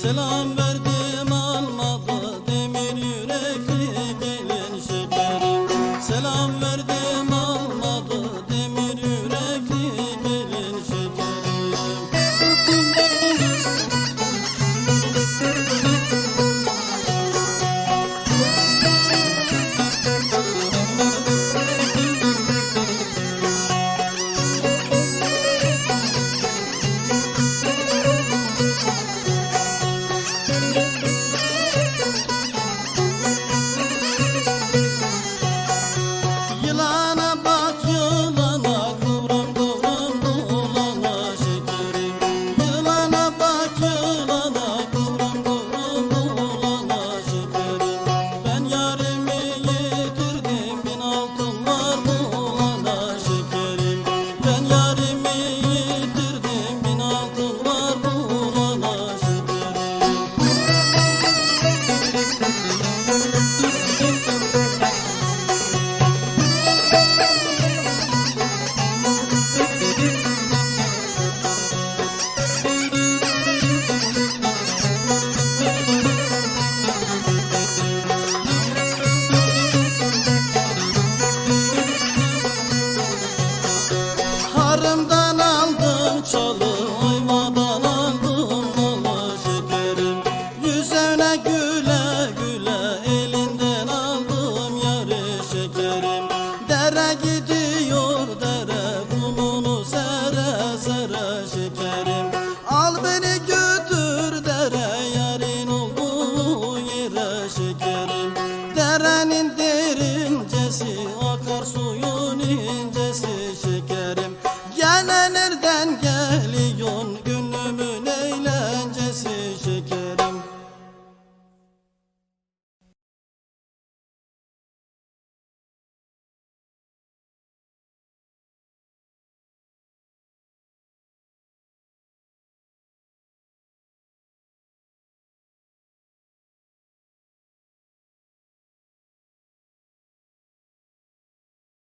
Selam verdim almadı demir yürekli gelin şekerim Selam verdim çalı oymadan aldım Allah şekerim. Yüzüne güle güle elinden aldım yarı şekerim. Dere gidiyor